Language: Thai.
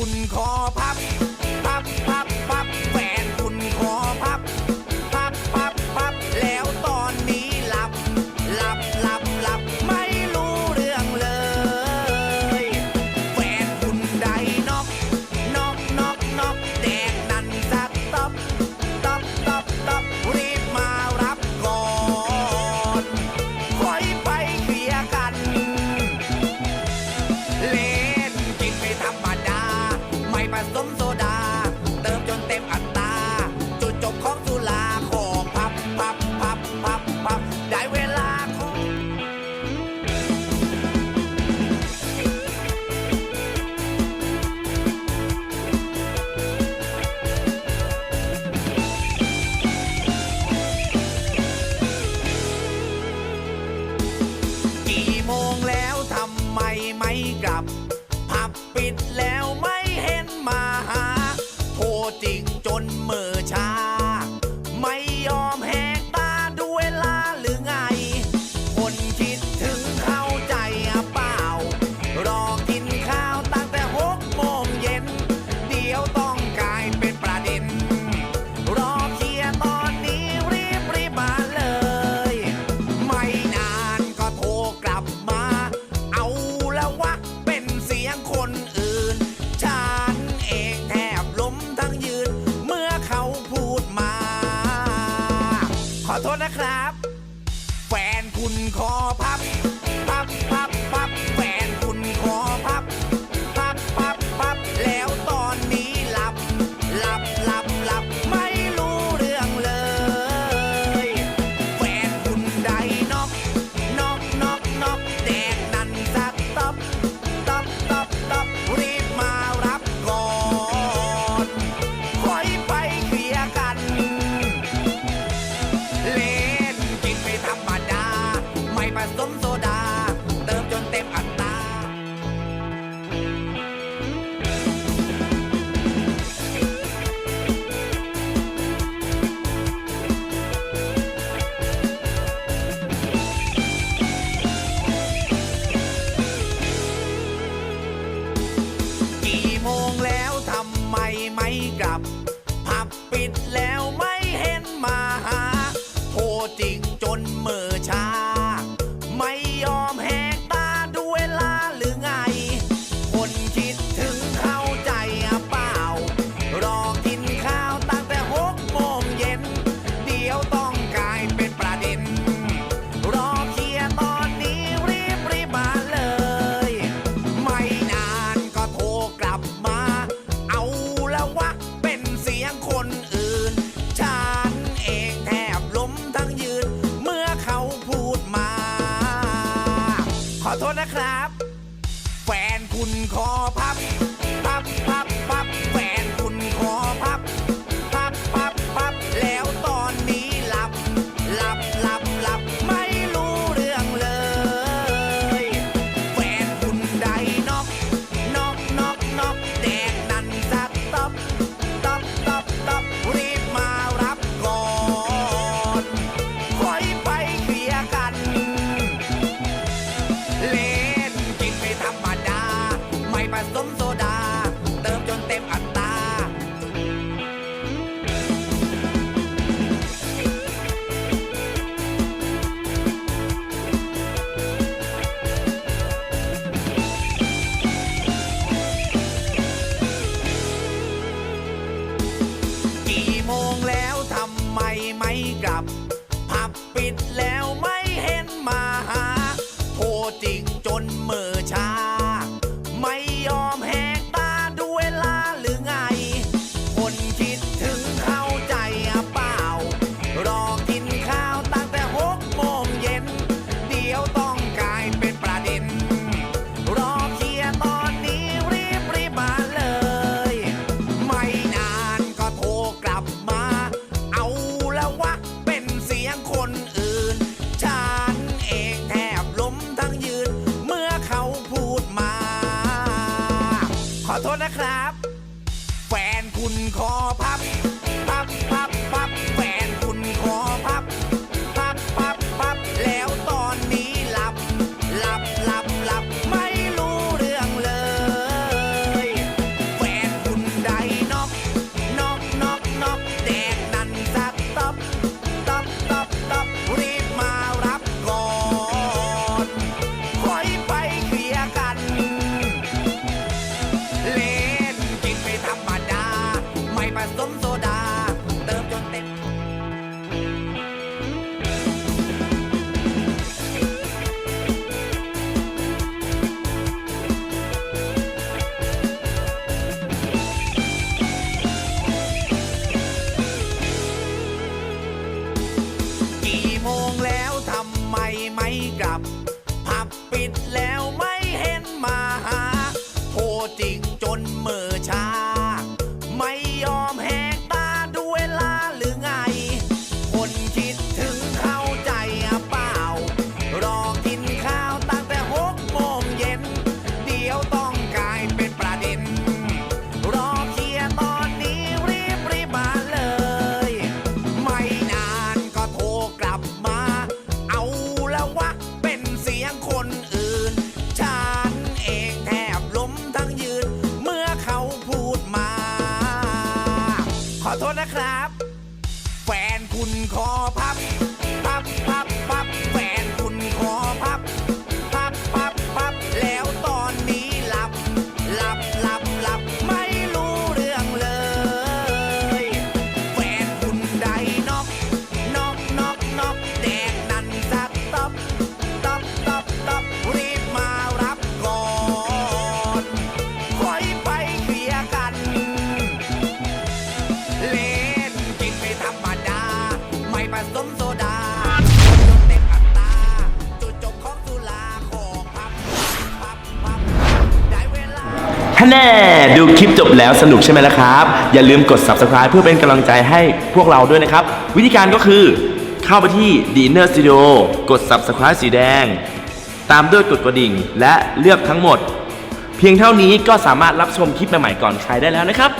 คุณขอพา โซดา เมื่อเช้า ทษนะครับ แฟนคุณคอพับ พับ พับ พับ ขอโทษนะครับ แฟนคุณขอพับ พับ พับ พับ แฟนคุณขอพับ สมโซดา เติมจนเต็มอัตรากี่โมงแล้วทำไมไม่กลับ ผับปิดแล้วไม่ แฟนคุณขอพับ พับพับพับแฟนคุณขอพับ ฮะแน่ดูคลิปจบแล้วสนุกใช่ไหมล่ะครับ อย่าลืมกด subscribe เพื่อเป็นกำลังใจให้พวกเราด้วยนะครับ วิธีการก็คือเข้าไปที่ Dinner Studio กด subscribe สีแดง ตามด้วยกดกระดิ่ง และเลือกทั้งหมด เพียงเท่านี้ก็สามารถรับชมคลิปใหม่ๆก่อนใครได้แล้วนะครับ